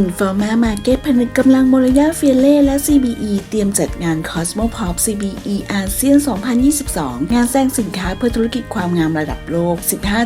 Informa Market ผนึกกำลังโมรยาเฟียเล่และ CBE เตรียมจัดงาน Cosmo Pop CBE อาเซียน 2022 งานแสดงสินค้าเพื่อธุรกิจความงามระดับโลก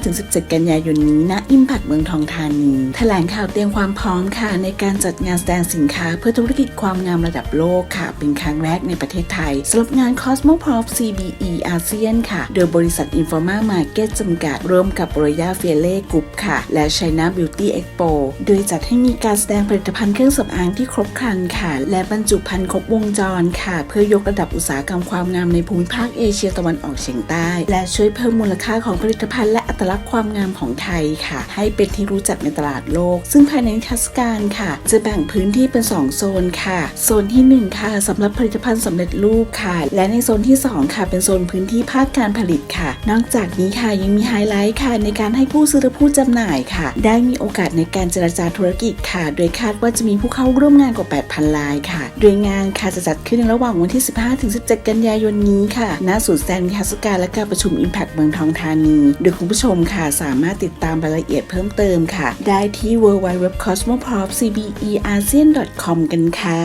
15-17 กันยายนนี้ณ Impact เมืองทองธานีแถลงข่าวเตรียมความพร้อมค่ะ ในการจัดงานแสดงสินค้าเพื่อธุรกิจความงามระดับโลกค่ะ เป็นครั้งแรกในประเทศไทยสำหรับงาน Cosmo Pop CBE อาเซียนค่ะ โดยบริษัท Informa Market จำกัดร่วมกับ Royal f i e l e Group ค่ะ และ China Beauty Expo โดยจัดให้มีการแสดงผลิตภัณฑ์เครื่องสำอางที่ครบครันค่ะ และบรรจุภัณฑ์ครบวงจรค่ะ เพื่อยกระดับอุตสาหกรรมความงามในภูมิภาคเอเชียตะวันออกเฉียงใต้ และช่วยเพิ่มมูลค่าของผลิตภัณฑ์และอัตลักษณ์ความงามของไทยค่ะ ให้เป็นที่รู้จักในตลาดโลก ซึ่งภายในนิทรรศการค่ะ จะแบ่งพื้นที่เป็น 2 โซนค่ะ โซนทีหนึ่1 ค่ะสำหรับผลิตภัณฑ์สำเร็จรูปค่ะ และในโซนที่ 2 ค่ะ เป็นโซนพื้นที่ภาคการผลิตค่ะ นอกจากนี้ค่ะยังมีไฮไลท์ค่ะ ในการให้ผู้ซื้อและผู้จำหน่ายค่ะ ได้มีโอกาสในการเจรจาธุรกิจค่ะโดยคาดว่าจะมีผู้เข้าร่วมงานกว่า 8,000 รายค่ะ โดยงานค่ะจะจัดขึ้นระหว่างวันที่ 15-17 กันยายนนี้ค่ะ ณ ศูนย์แสดงนิทรรศการและการประชุม Impact เมืองทองธานี โดยคุณผู้ชมค่ะสามารถติดตามรายละเอียดเพิ่มเติมค่ะ ได้ที่ www.cosmopropcbe.com กันค่ะ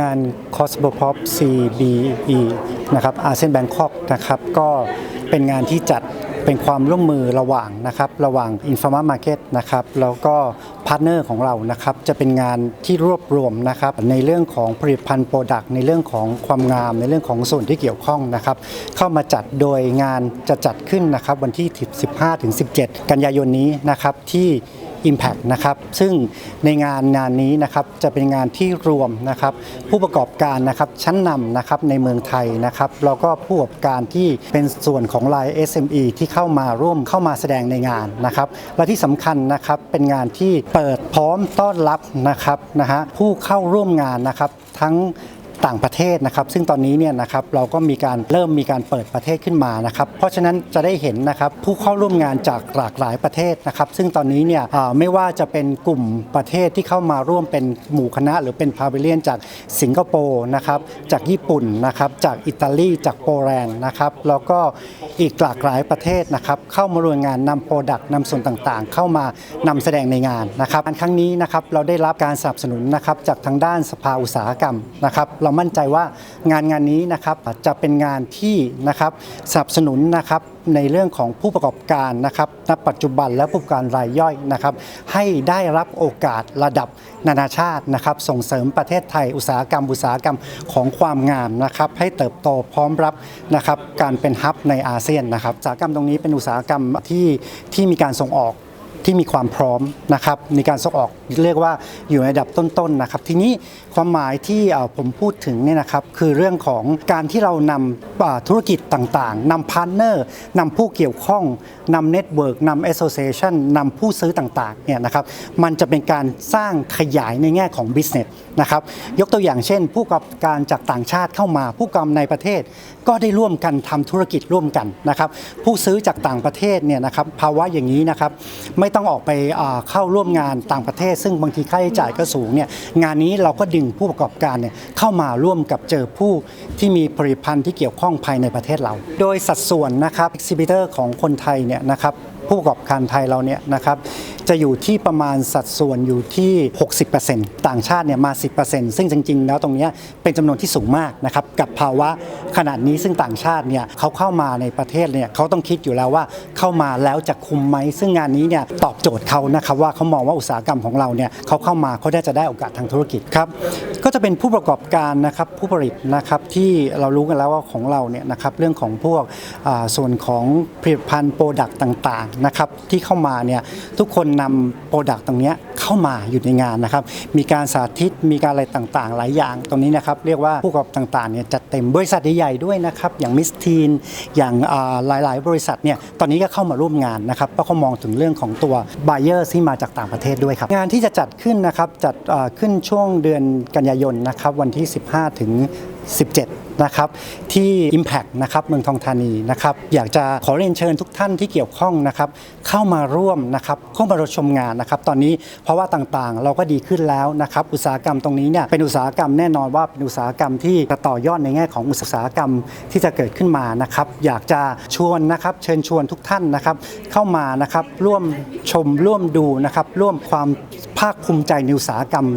งาน Cosmopop CBE นะครับอาเซียนแบงคอกนะครับก็เป็นงานที่จัด เป็นความร่วมมือระหว่างนะครับระหว่าง Informa Market นะครับแล้วก็พาร์ทเนอร์ของเรานะครับจะเป็นงานที่รวบรวมนะครับในเรื่องของผลิตภัณฑ์โปรดักต์ในเรื่องของความงาม ในเรื่องของส่วนที่เกี่ยวข้องนะครับเข้ามาจัดโดยงานจะจัดขึ้นนะครับวันที่ 15-17 กันยายนนี้นะครับที่ Impact นะครับซึ่งในงานงานนี้นะครับจะเป็นงานที่รวมนะครับผู้ประกอบการนะครับชั้นนำนะครับในเมืองไทยนะครับแล้วก็ผู้ประกอบการที่เป็นส่วนของราย SME ที่เข้ามาร่วมเข้ามาแสดงในงานนะครับและที่สำคัญนะครับเป็นงานที่เปิดพร้อมต้อนรับนะครับนะฮะผู้เข้าร่วมงานนะครับทั้ง ต่างประเทศนะครับ ซึ่งตอนนี้เนี่ยนะครับเราก็มีการเริ่มมีการเปิดประเทศขึ้นมานะครับ เพราะฉะนั้นจะได้เห็นนะครับผู้เข้าร่วมงานจากหลากหลายประเทศนะครับ ซึ่งตอนนี้เนี่ยไม่ว่าจะเป็นกลุ่มประเทศที่เข้ามาร่วมเป็นหมู่คณะ หรือเป็นพาวิเลียนจากสิงคโปร์นะครับจากญี่ปุ่นนะครับจากอิตาลีจากโปแลนด์นะครับแล้วก็อีกหลากหลายประเทศนะครับเข้ามาร่วมงานนำโปรดักต์นำส่วนต่างๆ เข้ามานำแสดงในงานนะครับอันครั้งนี้นะครับเราได้รับการสนับสนุนนะครับจากทางด้านสภาอุตสาหกรรมนะครับเรามั่นใจว่างานงานนี้นะครับจะเป็นงานที่นะครับสนับสนุนนะครับในเรื่องของผู้ประกอบการนะครับณปัจจุบันและผู้ประกอบการรายย่อยนะครับให้ได้รับโอกาสระดับนานาชาตินะครับส่งเสริมประเทศไทยอุตสาหกรรมอุตสาหกรรมของความงามนะครับให้เติบโตพร้อมรับนะครับการเป็นฮับในอาเซียนนะครับอุตสาหกรรมตรงนี้เป็นอุตสาหกรรมที่ที่มีการส่งออก ที่มีความพร้อมนะครับในการส่งออกเรียกว่าอยู่ในระดับต้นๆนะครับ ทีนี้ความหมายที่ผมพูดถึงเนี่ยนะครับคือเรื่องของการที่เรานำธุรกิจต่างๆนำพาร์ทเนอร์นำผู้เกี่ยวข้องนำเน็ตเวิร์กนำแอสโซเ t ชันนำผู้ซื้อต่างๆเนี่ยนะครับมันจะเป็นการสร้างขยายในแง่ของ business นะครับยกตัวอย่างเช่น ผู้ประกอบการจากต่างชาติเข้ามาผู้กำในประเทศ ก็ได้ร่วมกันทำธุรกิจร่วมกันนะครับผู้ซื้อจากต่างประเทศเนี่ยนะครับภาวะอย่างนี้นะครับไม่ต้องออกไปเข้าร่วมงานต่างประเทศ ซึ่งบางทีค่าใช้จ่ายก็สูงเนี่ยงานนี้เราก็ดึงผู้ประกอบการเนี่ยเข้ามาร่วมกับเจอผู้ที่มีผลิตภัณฑ์ที่เกี่ยวข้องภายในประเทศเรา โดยสัดส่วนนะครับ exhibitor ของคนไทยเนี่ยนะครับผู้ประกอบการไทยเราเนี่ยนะครับ จะอยู่ที่ประมาณสัดส่วนอยู่ที่ 60%ต่างชาติเนี่ยมา 10%ซึ่งจริง ๆ แล้วตรงนี้เป็นจำนวนที่สูงมากนะครับกับภาวะขนาดนี้ซึ่งต่างชาติเนี่ยเขาเข้ามาในประเทศเนี่ยเขาต้องคิดอยู่แล้วว่าเข้ามาแล้วจะคุมไหมซึ่งงานนี้เนี่ยตอบโจทย์เขานะครับว่าเขามองว่าอุตสาหกรรมของเราเนี่ยเขาเข้ามาเขาได้จะได้โอกาสทางธุรกิจครับก็จะเป็นผู้ประกอบการนะครับผู้ผลิตนะครับที่เรารู้กันแล้วว่าของเราเนี่ยนะครับเรื่องของพวกส่วนของผลิตภัณฑ์โปรดักต์ต่างๆนะครับที่เข้ามาเนี่ยทุกคนนำโปรดักต์ตรงนี้เข้ามาอยู่ในงานนะครับ มีการสาธิตมีการอะไรต่างๆ หลายอย่างตรงนี้นะครับ เรียกว่าผู้ประกอบต่างๆเนี่ยจัดเต็มบริษัทใหญ่ๆด้วยนะครับ อย่างมิสทีนอย่างหลายๆ บริษัทเนี่ยตอนนี้ก็เข้ามาร่วมงานนะครับเพราะเขามองถึงเรื่องของตัวบเออร์ที่มาจากต่างประเทศด้วยครับ งานที่จะจัดขึ้นนะครับจัดขึ้นช่วงเดือนกันยายนนะครับวันที่ 15 ถึง 17 นะครับ ที่ Impact นะครับเมืองทองธานีนะครับ อยากจะขอเรียนเชิญทุกท่านที่เกี่ยวข้องนะครับ เข้ามาร่วมนะครับเข้ามารับชมงานนะครับ ตอนนี้เพราะว่าต่างๆ เราก็ดีขึ้นแล้วนะครับ อุตสาหกรรมตรงนี้เนี่ยเป็นอุตสาหกรรมแน่นอนว่าเป็นอุตสาหกรรมที่จะต่อยอดในแง่ของอุตสาหกรรมที่จะเกิดขึ้นมานะครับ อยากจะชวนนะครับเชิญชวนทุกท่านนะครับ เข้ามานะครับร่วมชมร่วมดูนะครับร่วมความภาคภูมิใจในอุตสาหกรรม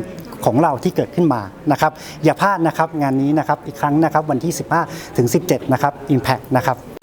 ของเราที่เกิดขึ้นมานะครับอย่าพลาดนะครับงานนี้นะครับอีกครั้งนะครับวันที่ 15 ถึง 17 นะครับ Impact นะครับ